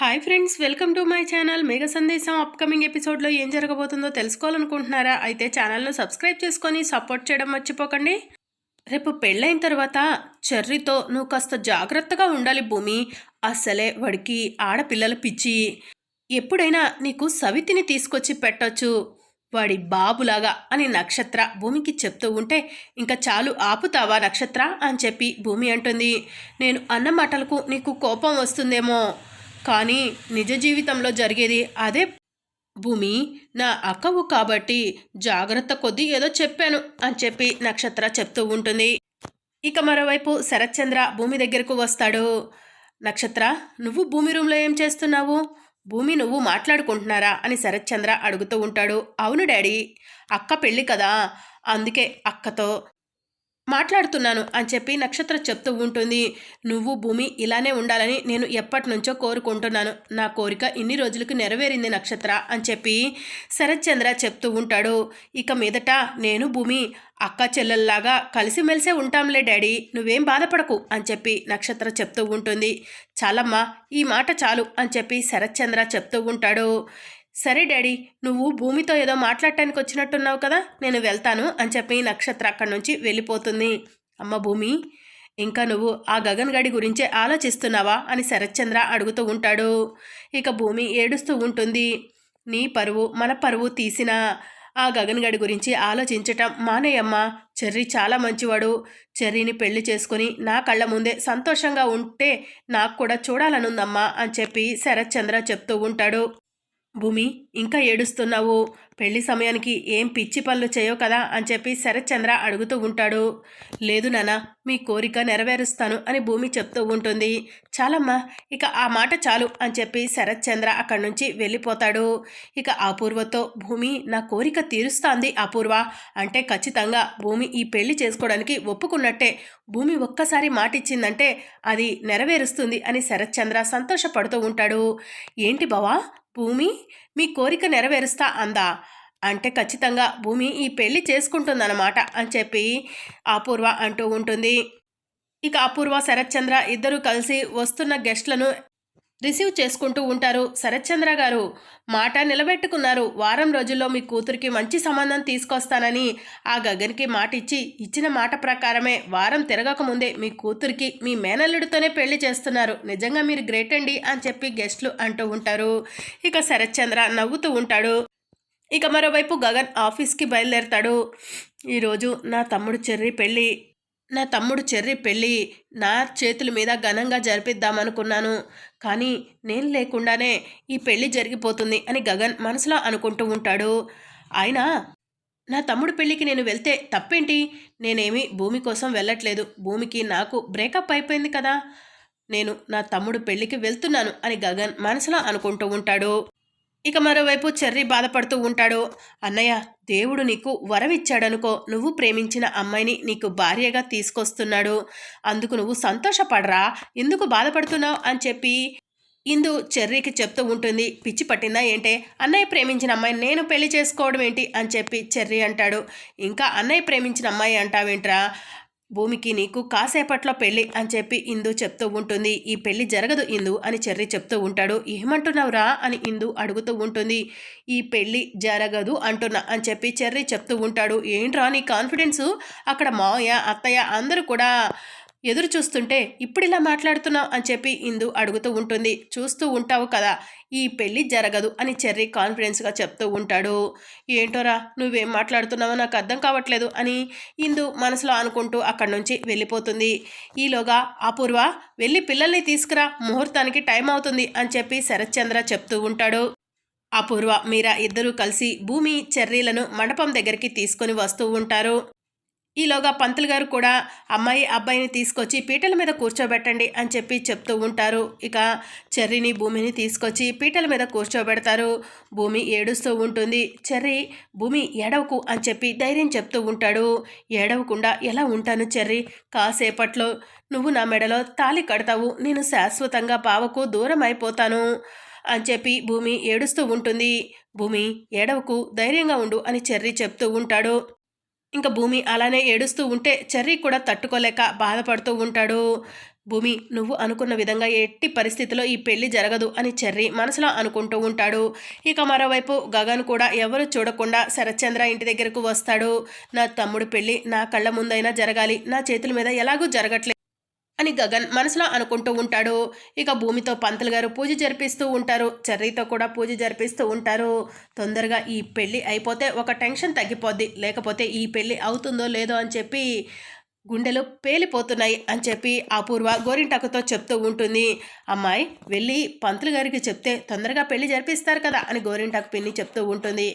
Hi friends welcome to my channel Megha Sandesham upcoming ఎపిసోడ్లో ఏం జరగబోతుందో తెలుసుకోవాలనుకుంటున్నారా? అయితే ఛానల్ను సబ్స్క్రైబ్ చేసుకొని సపోర్ట్ చేయడం మర్చిపోకండి. రేపు పెళ్ళైన తర్వాత చెర్రీతో నువ్వు కాస్త జాగ్రత్తగా ఉండాలి భూమి. అసలే వాడికి ఆడపిల్లల పిచ్చి. ఎప్పుడైనా నీకు సవితిని తీసుకొచ్చి పెట్టొచ్చు. వాడి బాబులాగా అని నక్షత్ర భూమికి చెప్తూ ఉంటే ఇంకా చాలు ఆపుతావా నక్షత్ర అని చెప్పి భూమి అంటుంది. నేను అన్న మాటలకు నీకు కోపం వస్తుందేమో. కానీ నిజ జీవితంలో జరిగేది అదే భూమి నా అక్కవు కాబట్టి జాగ్రత్త కొద్దీ ఏదో చెప్పాను అని చెప్పి నక్షత్ర చెప్తూ ఉంటుంది. ఇక మరోవైపు శరత్చంద్ర భూమి దగ్గరకు వస్తాడు. నక్షత్ర నువ్వు భూమి రూమ్లో ఏం చేస్తున్నావు? భూమి నువ్వు మాట్లాడుకుంటున్నారా? అని శరత్చంద్ర అడుగుతూ ఉంటాడు. అవును డాడీ అక్క పెళ్ళి కదా అందుకే అక్కతో మాట్లాడుతున్నాను అని చెప్పి నక్షత్ర చెప్తూ ఉంటుంది. నువ్వు భూమి ఇలానే ఉండాలని నేను ఎప్పటి నుంచో కోరుకుంటున్నాను. నా కోరిక ఇన్ని రోజులకు నెరవేరింది నక్షత్ర అని చెప్పి శరత్చంద్ర చెప్తూ ఉంటాడు. ఇక మీదట నేను భూమి అక్క చెల్లెల్లాగా కలిసిమెలిసే ఉంటాంలే డాడీ నువ్వేం బాధపడకు అని చెప్పి నక్షత్ర చెప్తూ ఉంటుంది. చాలమ్మా ఈ మాట చాలు అని చెప్పి శరత్చంద్ర చెప్తూ ఉంటాడు. సరే డాడీ నువ్వు భూమితో ఏదో మాట్లాడటానికి వచ్చినట్టున్నావు కదా నేను వెళ్తాను అని చెప్పి నక్షత్ర అక్కడి నుంచి వెళ్ళిపోతుంది. అమ్మ భూమి ఇంకా నువ్వు ఆ గగన్ గడి గురించే ఆలోచిస్తున్నావా అని శరత్చంద్ర అడుగుతూ ఉంటాడు. ఇక భూమి ఏడుస్తూ ఉంటుంది. నీ పరువు మన పరువు తీసిన ఆ గగన్ గడి గురించి ఆలోచించటం మానేయమ్మ. చెర్రీ చాలా మంచివాడు. చెర్రీని పెళ్ళి చేసుకుని నా కళ్ళ ముందే సంతోషంగా ఉంటే నాకు కూడా చూడాలనుందమ్మా అని చెప్పి శరత్చంద్ర చెప్తూ ఉంటాడు. భూమి ఇంకా ఏడుస్తున్నావు. పెళ్ళి సమయానికి ఏం పిచ్చి పనులు చేయవు కదా అని చెప్పి శరత్చంద్ర అడుగుతూ ఉంటాడు. లేదు నాన్న మీ కోరిక నెరవేరుస్తాను అని భూమి చెప్తూ ఉంటుంది. చాలమ్మా ఇక ఆ మాట చాలు అని చెప్పి శరత్చంద్ర అక్కడి నుంచి వెళ్ళిపోతాడు. ఇక అపూర్వతో భూమి నా కోరిక తీరుస్తాంది అపూర్వ. అంటే ఖచ్చితంగా భూమి ఈ పెళ్ళి చేసుకోవడానికి ఒప్పుకున్నట్టే. భూమి ఒక్కసారి మాట ఇచ్చిందంటే అది నెరవేరుస్తుంది అని శరత్చంద్ర సంతోషపడుతూ ఉంటాడు. ఏంటి బావా భూమి మీ కోరిక నెరవేరుస్తా అందా? అంటే ఖచ్చితంగా భూమి ఈ పెళ్ళి చేసుకుంటుందన్నమాట అని చెప్పి అపూర్వ అంటూ ఉంటుంది. ఇక అపూర్వ శరత్చంద్ర ఇద్దరు కలిసి వస్తున్న గెస్ట్లను రిసీవ్ చేసుకుంటూ ఉంటారు. శరత్చంద్ర గారు మాట నిలబెట్టుకున్నారు. వారం రోజుల్లో మీ కూతురికి మంచి సంబంధం తీసుకొస్తానని ఆ గగన్కి మాట ఇచ్చి ఇచ్చిన మాట ప్రకారమే వారం తిరగకముందే మీ కూతురికి మీ మేనల్లుడితోనే పెళ్ళి చేస్తున్నారు. నిజంగా మీరు గ్రేట్ అండి అని చెప్పి గెస్ట్లు అంటూ ఉంటారు. ఇక శరత్చంద్ర నవ్వుతూ ఉంటాడు. ఇక మరోవైపు గగన్ ఆఫీస్కి బయలుదేరతాడు. ఈరోజు నా తమ్ముడు చెర్రి పెళ్ళి. నా తమ్ముడు చెర్రి పెళ్ళి నా చేతుల మీద ఘనంగా జరిపిద్దామనుకున్నాను. కానీ నేను లేకుండానే ఈ పెళ్ళి జరిగిపోతుంది అని గగన్ మనసులో అనుకుంటూ ఉంటాడు. ఆయన నా తమ్ముడు పెళ్ళికి నేను వెళ్తే తప్పేంటి? నేనేమి భూమి కోసం వెళ్ళట్లేదు. భూమికి నాకు బ్రేకప్ అయిపోయింది కదా. నేను నా తమ్ముడు పెళ్ళికి వెళ్తున్నాను అని గగన్ మనసులో అనుకుంటూ ఉంటాడు. ఇక మరోవైపు చెర్రి బాధపడుతూ ఉంటాడు. అన్నయ్య దేవుడు నీకు వరమిచ్చాడనుకో నువ్వు ప్రేమించిన అమ్మాయిని నీకు భార్యగా తీసుకొస్తున్నాడు. అందుకు నువ్వు సంతోషపడరా ఎందుకు బాధపడుతున్నావు అని చెప్పి ఇందు చెర్రీకి చెప్తూ ఉంటుంది. పిచ్చి పట్టిందా ఏంటే? అన్నయ్య ప్రేమించిన అమ్మాయిని నేను పెళ్ళి చేసుకోవడం ఏంటి? అని చెప్పి చెర్రీ అంటాడు. ఇంకా అన్నయ్య ప్రేమించిన అమ్మాయి అంటావేంట్రా? భూమికి నీకు కాసేపట్లో పెళ్ళి అని చెప్పి ఇందు చెప్తూ ఉంటుంది. ఈ పెళ్ళి జరగదు ఇందు అని చెర్రి చెప్తూ ఉంటాడు. ఏమంటున్నావురా అని ఇందు అడుగుతూ ఉంటుంది. ఈ పెళ్ళి జరగదు అంటున్నా అని చెప్పి చెర్రి చెప్తూ ఉంటాడు. ఏంట్రా నీ కాన్ఫిడెన్సు? అక్కడ మావయ్య అత్తయ్య అందరూ కూడా ఎదురు చూస్తుంటే ఇప్పుడు ఇలా మాట్లాడుతున్నావు? అని చెప్పి ఇందు అడుగుతూ ఉంటుంది. చూస్తూ ఉంటావు కదా ఈ పెళ్ళి జరగదు అని చెర్రీ కాన్ఫిడెన్స్గా చెప్తూ ఉంటాడు. ఏంటోరా నువ్వేం మాట్లాడుతున్నావో నాకు అర్థం కావట్లేదు అని ఇందు మనసులో అనుకుంటూ అక్కడి నుంచి వెళ్ళిపోతుంది. ఈలోగా అపూర్వ వెళ్ళి పిల్లల్ని తీసుకురా ముహూర్తానికి టైం అవుతుంది అని చెప్పి శరత్చంద్ర చెప్తూ ఉంటాడు. అపూర్వ మీరా ఇద్దరూ కలిసి భూమి చెర్రీలను మండపం దగ్గరికి తీసుకొని వస్తూ ఉంటారు. ఈలోగా పంతులు గారు కూడా అమ్మాయి అబ్బాయిని తీసుకొచ్చి పీటల మీద కూర్చోబెట్టండి అని చెప్పి చెప్తూ ఉంటారు. ఇక చెర్రీని భూమిని తీసుకొచ్చి పీటల మీద కూర్చోబెడతారు. భూమి ఏడుస్తూ ఉంటుంది. చెర్రి భూమి ఏడవకు అని చెప్పి ధైర్యం చెప్తూ ఉంటాడు. ఏడవకుండా ఎలా ఉంటాను చెర్రి? కాసేపట్లో నువ్వు నా మెడలో తాలి కడతావు. నేను శాశ్వతంగా బావకు దూరం అయిపోతాను అని చెప్పి భూమి ఏడుస్తూ ఉంటుంది. భూమి ఏడవకు ధైర్యంగా ఉండు అని చెర్రి చెప్తూ ఉంటాడు. ఇంకా భూమి అలానే ఏడుస్తూ ఉంటే చెర్రీ కూడా తట్టుకోలేక బాధపడుతూ ఉంటాడు. భూమి నువ్వు అనుకున్న విధంగా ఎట్టి పరిస్థితిలో ఈ పెళ్ళి జరగదు అని చెర్రి మనసులో అనుకుంటూ ఉంటాడు. ఇక మరోవైపు గగన్ కూడా ఎవరు చూడకుండా శరత్చంద్ర ఇంటి దగ్గరకు వస్తాడు. నా తమ్ముడు పెళ్ళి నా కళ్ళ ముందైనా జరగాలి. నా చేతుల మీద ఎలాగూ జరగట్లేదు అని గగన్ మనసులో అనుకుంటూ ఉంటాడు. ఇక భూమితో పంతులు గారు పూజ జరిపిస్తూ ఉంటారు. చెర్రీతో కూడా పూజ జరిపిస్తూ ఉంటారు. తొందరగా ఈ పెళ్ళి అయిపోతే ఒక టెన్షన్ తగ్గిపోద్ది. లేకపోతే ఈ పెళ్ళి అవుతుందో లేదో అని చెప్పి గుండెలు పేలిపోతున్నాయి అని చెప్పి అపూర్వ గోరింటాకుతో చెప్తూ ఉంటుంది. అమ్మాయి వెళ్ళి పంతులు గారికి చెప్తే తొందరగా పెళ్ళి జరిపిస్తారు కదా అని గోరింటాకు పిన్ని చెప్తూ ఉంటుంది.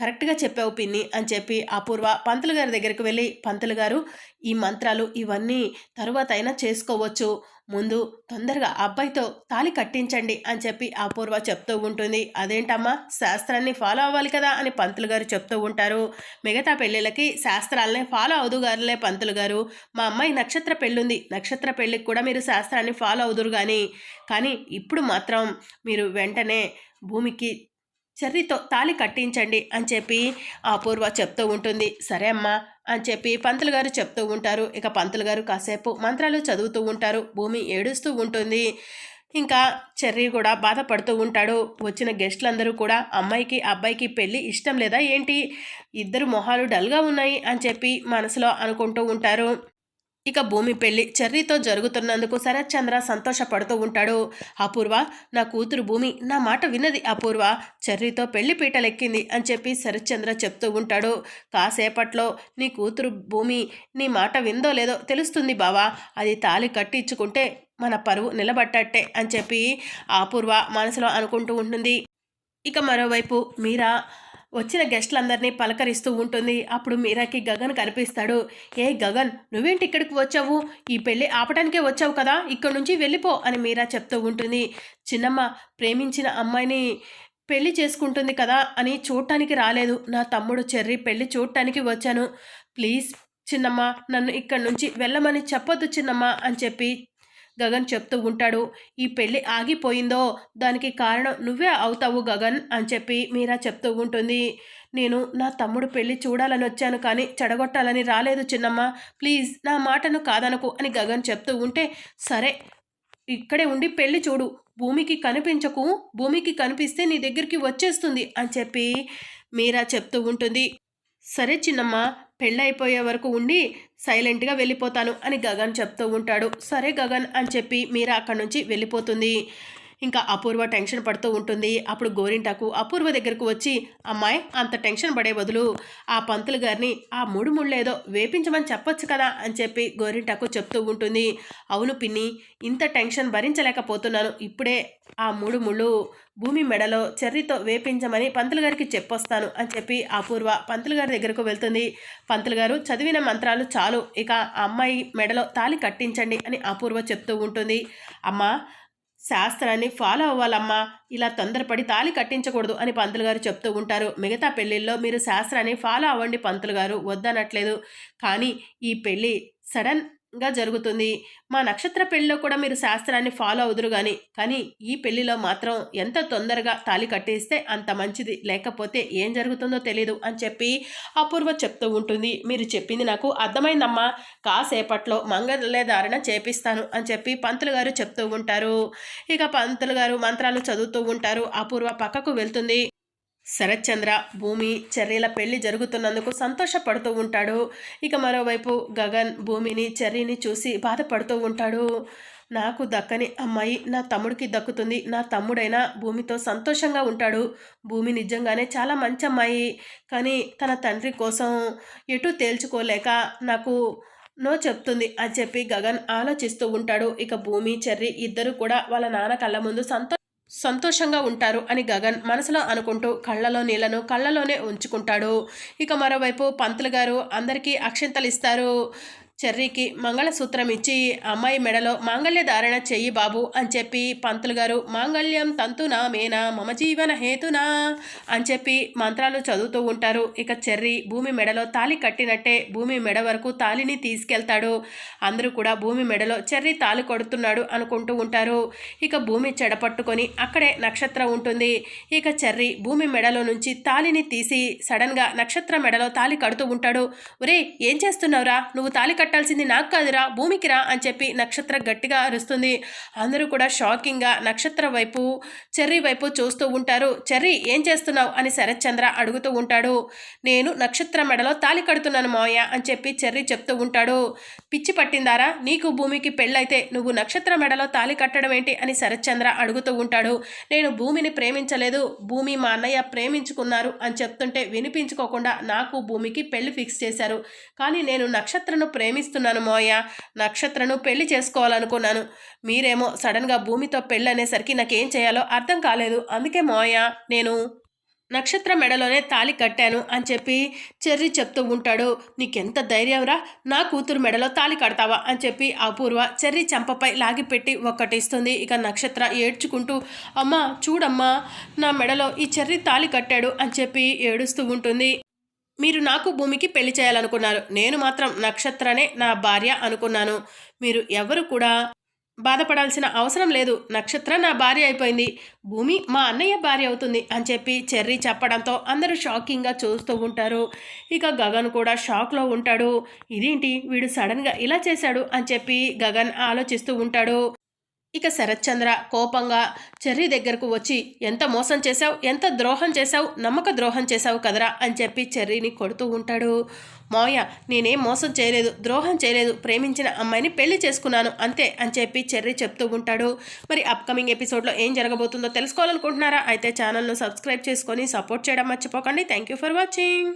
కరెక్ట్గా చెప్పావు పిన్ని అని చెప్పి అపూర్వ పంతులు గారి దగ్గరికి వెళ్ళి పంతులు గారు ఈ మంత్రాలు ఇవన్నీ తరువాత అయినా చేసుకోవచ్చు. ముందు తొందరగా అబ్బాయితో తాలి కట్టించండి అని చెప్పి అపూర్వ చెప్తూ ఉంటుంది. అదేంటమ్మా? శాస్త్రాన్ని ఫాలో అవ్వాలి కదా అని పంతులు గారు చెప్తూ ఉంటారు. మిగతా పెళ్ళిళ్ళకి శాస్త్రాలనే ఫాలో అవుదు గారులే పంతులు గారు. మా అమ్మాయి నక్షత్ర పెళ్ళుంది. నక్షత్ర పెళ్ళికి కూడా మీరు శాస్త్రాన్ని ఫాలో అవుదురు కానీ కానీ ఇప్పుడు మాత్రం మీరు వెంటనే భూమికి చెర్రితో తాలి కట్టించండి అని చెప్పి అపూర్వ చెప్తూ ఉంటుంది. సరే అమ్మా అని చెప్పి పంతులు గారు చెప్తూ ఉంటారు. ఇక పంతులు గారు కాసేపు మంత్రాలు చదువుతూ ఉంటారు. భూమి ఏడుస్తూ ఉంటుంది. ఇంకా చెర్రీ కూడా బాధపడుతూ ఉంటాడు. వచ్చిన గెస్టులందరూ కూడా అమ్మాయికి అబ్బాయికి పెళ్ళి ఇష్టం లేదా ఏంటి? ఇద్దరు మొహాలు డల్గా ఉన్నాయి అని చెప్పి మనసులో అనుకుంటూ ఉంటారు. ఇక భూమి పెళ్ళి చెర్రీతో జరుగుతున్నందుకు శరత్చంద్ర సంతోషపడుతూ ఉంటాడు. అపూర్వ నా కూతురు భూమి నా మాట విన్నది అపూర్వ. చెర్రీతో పెళ్ళి పీటలెక్కింది అని చెప్పి శరత్చంద్ర చెప్తూ ఉంటాడు. కాసేపట్లో నీ కూతురు భూమి నీ మాట విందో లేదో తెలుస్తుంది బావా. అది తాలి కట్టించుకుంటే మన పరువు నిలబట్టట్టే అని చెప్పి అపూర్వ మనసులో అనుకుంటూ ఉంటుంది. ఇక మరోవైపు మీరా వచ్చిన గెస్టులందరినీ పలకరిస్తూ ఉంటుంది. అప్పుడు మీరాకి గగన్ కనిపిస్తాడు. ఏ గగన్ నువ్వేంటి ఇక్కడికి వచ్చావు? ఈ పెళ్ళి ఆపటానికే వచ్చావు కదా? ఇక్కడ నుంచి వెళ్ళిపో అని మీరా చెప్తూ ఉంటుంది. చిన్నమ్మ ప్రేమించిన అమ్మాయిని పెళ్ళి చేసుకుంటుంది కదా అని చూడటానికి రాలేదు. నా తమ్ముడు చెర్రి పెళ్ళి చూడటానికి వచ్చాను. ప్లీజ్ చిన్నమ్మ నన్ను ఇక్కడి నుంచి వెళ్ళమని చెప్పొద్దు చిన్నమ్మ అని చెప్పి గగన్ చెప్తూ ఉంటాడు ఈ పెళ్ళి ఆగిపోయిందో దానికి కారణం నువ్వే అవుతావు గగన్ అని చెప్పి మీరా చెప్తూ ఉంటుంది. నేను నా తమ్ముడు పెళ్ళి చూడాలని వచ్చాను కానీ చెడగొట్టాలని రాలేదు చిన్నమ్మ. ప్లీజ్ నా మాటను కాదనకు అని గగన్ చెప్తూ ఉంటే సరే ఇక్కడే ఉండి పెళ్ళి చూడు. భూమికి కనిపించకు. భూమికి కనిపిస్తే నీ దగ్గరికి వచ్చేస్తుంది అని చెప్పి మీరా చెప్తూ ఉంటుంది. సరే చిన్నమ్మ పెళ్ళైపోయే వరకు ఉండి సైలెంట్గా వెళ్ళిపోతాను అని గగన్ చెప్తూ ఉంటాడు. సరే గగన్ అని చెప్పి మీరా అక్కడి నుంచి వెళ్ళిపోతుంది. ఇంకా అపూర్వ టెన్షన్ పడుతూ ఉంటుంది. అప్పుడు గోరింటాకు అపూర్వ దగ్గరకు వచ్చి అమ్మాయి అంత టెన్షన్ పడే బదులు ఆ పంతులు గారిని ఆ మూడు ముళ్ళేదో వేపించమని చెప్పొచ్చు కదా అని చెప్పి గోరింటాకు చెప్తూ ఉంటుంది. అవును పిన్ని ఇంత టెన్షన్ భరించలేకపోతున్నాను. ఇప్పుడే ఆ మూడు ముళ్ళు భూమి మెడలో చెర్రీతో వేపించమని పంతులు గారికి చెప్పొస్తాను అని చెప్పి అపూర్వ పంతులు గారి దగ్గరకు వెళ్తుంది. పంతులు గారు చదివిన మంత్రాలు చాలు. ఇక ఆ అమ్మాయి మెడలో తాలి కట్టించండి అని అపూర్వ చెప్తూ ఉంటుంది. అమ్మ శాస్త్రాన్ని ఫాలో అవ్వాలమ్మా. ఇలా తొందరపడి తాలి కట్టించకూడదు అని పంతులు గారు చెప్తూ ఉంటారు. మిగతా పెళ్ళిల్లో మీరు శాస్త్రాన్ని ఫాలో అవ్వండి పంతులు గారు. వద్దనట్లేదు. కానీ ఈ పెళ్ళి సడన్ గా జరుగుతుంది. మా నక్షత్ర పెళ్ళిలో కూడా మీరు శాస్త్రాన్ని ఫాలో అవుదురు కానీ కానీ ఈ పెళ్ళిలో మాత్రం ఎంత తొందరగా తాలి కట్టేస్తే అంత మంచిది. లేకపోతే ఏం జరుగుతుందో తెలీదు అని చెప్పి అపూర్వ చెప్తూ ఉంటుంది. మీరు చెప్పింది నాకు అర్థమైందమ్మా. కాసేపట్లో మంగళధారణ చేపిస్తాను అని చెప్పి పంతులు గారు చెప్తూ ఉంటారు. ఇక పంతులు గారు మంత్రాలు చదువుతూ ఉంటారు. అపూర్వ పక్కకు వెళ్తుంది. శరత్చంద్ర భూమి చెర్రీల పెళ్ళి జరుగుతున్నందుకు సంతోషపడుతూ ఉంటాడు. ఇక మరోవైపు గగన్ భూమిని చెర్రీని చూసి బాధపడుతూ ఉంటాడు. నాకు దక్కని అమ్మాయి నా తమ్ముడికి దక్కుతుంది. నా తమ్ముడైనా భూమితో సంతోషంగా ఉంటాడు. భూమి నిజంగానే చాలా మంచి అమ్మాయి. కానీ తన తండ్రి కోసం ఎటు తేల్చుకోలేక నాకు నో చెప్తుంది అని చెప్పి గగన్ ఆలోచిస్తూ ఉంటాడు. ఇక భూమి చెర్రి ఇద్దరు కూడా వాళ్ళ నాన్న కళ్ళ ముందు సంతో సంతోషంగా ఉంటారు అని గగన్ మనసులో అనుకుంటూ కళ్ళలో నీళ్ళను కళ్ళలోనే ఉంచుకుంటాడు. ఇక మరోవైపు పంతులు గారు అందరికీ అక్షింతలు ఇస్తారు. చెర్రీకి మంగళసూత్రం ఇచ్చి అమ్మాయి మెడలో మాంగళ్య ధారణ చెయ్యి బాబు అని చెప్పి పంతులు గారు మాంగళ్యం తంతునా మేనా మమ జీవన హేతునా అని చెప్పి మంత్రాలు చదువుతూ ఉంటారు. ఇక చెర్రి భూమి మెడలో తాలి కట్టినట్టే భూమి మెడ వరకు తాలిని తీసుకెళ్తాడు. అందరూ కూడా భూమి మెడలో చెర్రీ తాలి కొడుతున్నాడు అనుకుంటూ ఉంటారు. ఇక భూమి చెడపట్టుకొని అక్కడే నక్షత్రం ఉంటుంది. ఇక చెర్రి భూమి మెడలో నుంచి తాలిని తీసి సడన్గా నక్షత్ర మెడలో తాలి కడుతూ ఉంటాడు. ఒరే ఏం చేస్తున్నావురా? నువ్వు తాలి కట్టాల్సింది నాకు కాదురా భూమికిరా అని చెప్పి నక్షత్ర గట్టిగా అరుస్తుంది. అందరూ కూడా షాకింగ్గా నక్షత్ర వైపు చెర్రీ వైపు చూస్తూ ఉంటారు. చెర్రీ ఏం చేస్తున్నావు? అని శరత్చంద్ర అడుగుతూ ఉంటాడు. నేను నక్షత్ర మెడలో తాలి కడుతున్నాను మావయ్య అని చెప్పి చెర్రీ చెప్తూ ఉంటాడు. పిచ్చి పట్టిందారా? నీకు భూమికి పెళ్ళైతే నువ్వు నక్షత్ర మెడలో తాలి కట్టడం ఏంటి? అని శరత్చంద్ర అడుగుతూ ఉంటాడు. నేను భూమిని ప్రేమించలేదు. భూమి మా అన్నయ్య ప్రేమించుకున్నారు అని చెప్తుంటే వినిపించుకోకుండా నాకు భూమికి పెళ్ళి ఫిక్స్ చేశారు. కానీ నేను నక్షత్రను ప్రేమిస్తున్నాను మోయ. నక్షత్రను పెళ్ళి చేసుకోవాలనుకున్నాను. మీరేమో సడన్గా భూమితో పెళ్ళి అనేసరికి నాకేం చేయాలో అర్థం కాలేదు. అందుకే మోయ నేను నక్షత్ర మెడలోనే తాలి కట్టాను అని చెప్పి చెర్రి చెప్తూ ఉంటాడు. నీకెంత ధైర్యంరా నా కూతురు మెడలో తాలి కడతావా అని చెప్పి అపూర్వ చెర్రి చెంపపై లాగిపెట్టి ఒక్కటిస్తుంది. ఇక నక్షత్ర ఏడ్చుకుంటూ అమ్మా చూడమ్మా నా మెడలో ఈ చెర్రి తాలి కట్టాడు అని చెప్పి ఏడుస్తూ ఉంటుంది. మీరు నాకు భూమికి పెళ్ళి చేయాలనుకున్నారు. నేను మాత్రం నక్షత్రనే నా భార్య అనుకున్నాను. మీరు ఎవరు కూడా బాధపడాల్సిన అవసరం లేదు. నక్షత్ర నా భార్య అయిపోయింది. భూమి మా అన్నయ్య భార్య అవుతుంది అని చెప్పి చెర్రీ చెప్పడంతో అందరూ షాకింగ్గా చూస్తూ ఉంటారు. ఇక గగన్ కూడా షాక్లో ఉంటాడు. ఇదేంటి? వీడు సడన్గా ఇలా చేశాడు అని చెప్పి గగన్ ఆలోచిస్తూ ఉంటాడు. ఇక శరత్చంద్ర కోపంగా చెర్రీ దగ్గరకు వచ్చి ఎంత మోసం చేశావు? ఎంత ద్రోహం చేశావు? నమ్మక ద్రోహం చేశావు కదరా? అని చెప్పి చెర్రీని కొడుతూ ఉంటాడు. మావయ్య నేనేం మోసం చేయలేదు ద్రోహం చేయలేదు ప్రేమించిన అమ్మాయిని పెళ్ళి చేసుకున్నాను అంతే అని చెప్పి చెర్రీ చెప్తూ ఉంటాడు. మరి అప్కమింగ్ ఎపిసోడ్లో ఏం జరగబోతుందో తెలుసుకోవాలనుకుంటున్నారా? అయితే ఛానల్ను సబ్స్క్రైబ్ చేసుకొని సపోర్ట్ చేయడం మర్చిపోకండి. Thank you for watching